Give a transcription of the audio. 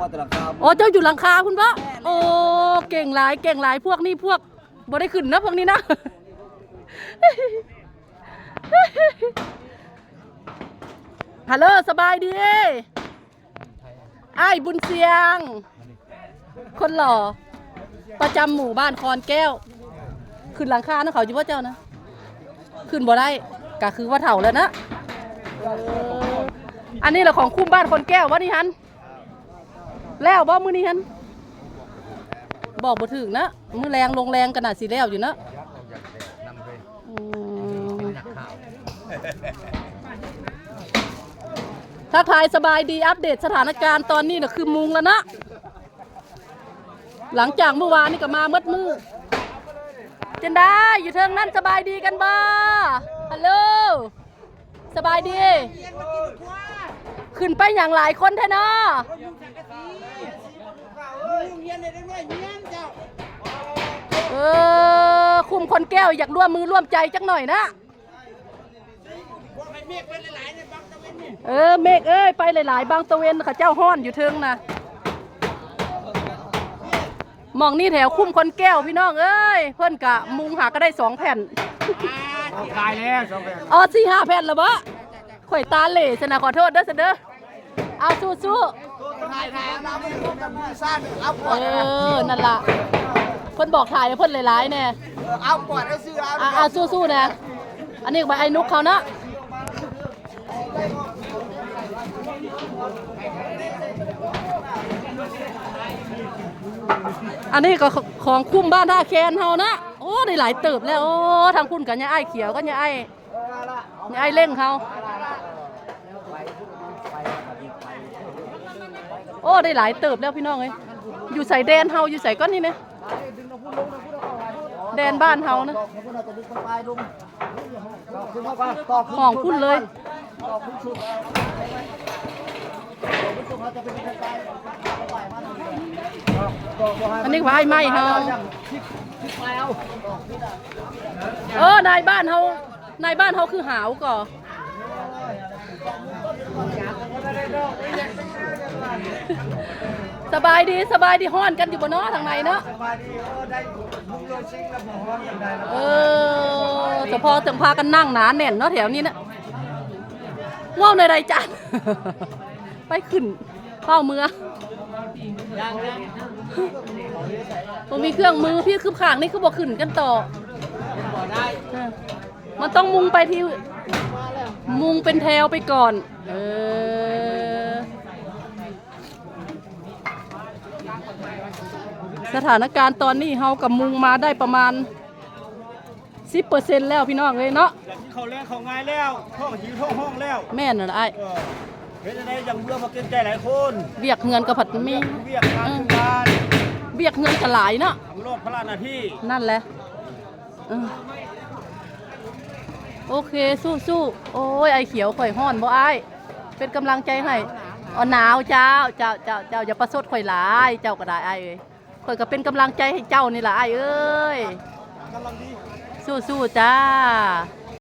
ว่าแต่ราคาอ๋อเจ้าอยู่หลังคาคุณปะโอ้เก่งหลายเก่งหลายพวกนี้พวกบ่ได้ขึ้นนะพวกนี้นะ ฮัลโหลสบายดีไอ้ายบุญเสียง คนหล่อ ประจำหมู่บ้านคอนแก้ว ขึ้นหลังคานะเขาอยู่ว่าเจ้านะ ขึ้นบ่ได้ก็คือว่าเถ่าแล้วนะเอออันนี้แหละของคุ้มบ้านคอนแก้ววะนี่ฮัน แล้วบ่มื้อนี้ฮันบอกบ่ถึงนะมื้อแรงลงแรงกันน่ะสิแล้วอยู่นะอืมทักทายสบายดีอัปเดตสถานการณ์ตอนนี้น่ะคือมุงแล้วนะ หลังจากเมื่อวานนี่ก็มามืดมือเจนด้อยู่เทิงนั่นสบายดีกันบ่ฮัลโหลสบายดี ขึ้นไปอย่างหลายคนแท้เนาะเออคุมคนแก้วอยากร่วมมือร่วมใจจักหน่อยนะ เออเมฆเอ้ยไปหลาย ๆ บางตะเวนเขาเจ้าห้อนอยู่เทิงนะหมองนี่แถวคุ้มคนแก้วพี่น้องเอ้ยเพิ่นกะมุงหาก็ได้สองแผ่นขายแล้วสองแผ่นอ๋อสี่ห้าแผ่นแล้วบะข่อยตาเหล่สนะขอโทษเด้อเสยเด้อ เอาสู้สู้ขายขายน้ำมันมันมีซ่านเอาปๆอดเออ นั่นล่ะเพิ่นบอกถ่ายให้เพิ่นหลายๆแน่เอาปอดให้ซื้อเอาอะอะสู้ๆนะ อันนี้ไปไอ้นุกเขานะอันนี้ก็ของคุ้มบ้านท่าแคนเฮานะ โอ้ได้หลายเติบแล้ว โอ้ทางคุณกับยายไอ้ายเขียวก็ยายไอ้ายยายไอ้ายเร่งเขา โอ้ได้หลายเติบแล้วพี่น้องเอ้ยอยู่ใส่แดนเฮาอยู่ใส่ก้อนนี่เนี่ยแดนบ้านเฮานะของพุ่นเลยต่อขึ้นชุดต่อขึ้นชุดเขาจะเป็นกระจายเอาไปมาหน่อยอันนี้ว่าไอ้ไม้เฮาเอาเออนายบ้านเฮานายบ้านเฮาคือหาวก่อ สบายดีสบายดีฮ้อนกันอยู่บนนอทางในเนาะสบายดีเออได้มุ้งโยชิงกับหมอฮ้อนกันได้แล้วเออเฉพาะถึงพากันนั่งหนาแน่นเนาะแถวนี้นะว่าวในไรจันไปขึ้นเป้าเมืองผมมีเครื่องมือพี่คือขางนี่คือบอกขึ้นกันต่อเออมันต้องมุงไปที่มุงเป็นแถวไปก่อน เออ สถานการณ์ตอนนี้เฮากับมุงมาได้ประมาณ10%แล้วพี่น้องเลยเนาะเขาแรงเขาง่ายแล้วท้องหิวท้องห้องแล้วแม่นน่ะไอ้ายเออเฮ็ดอะไรอย่างเบื่อมาเกินใจหลายคนเบียกเงินกับผัดมีเวียกงานทุกงานเบียกเงินกับหลายเนาะทำโลดพระราชหน้าที่นั่นแหละเออโอเคสู้สู้โอ้ยไอเขียวข่อยห้อนบ่ไอายเป็นกำลังใจให้อ๋อหนาวเจ้าเจ้าเจ้าเจ้าอย่าประสดข่อยหลายเจ้าก็ได้ไอายเอ้ย ข่อยก็เป็นกำลังใจให้เจ้านี่ล่ะไอายเอ้ย กำลังดี สู้สู้จ้า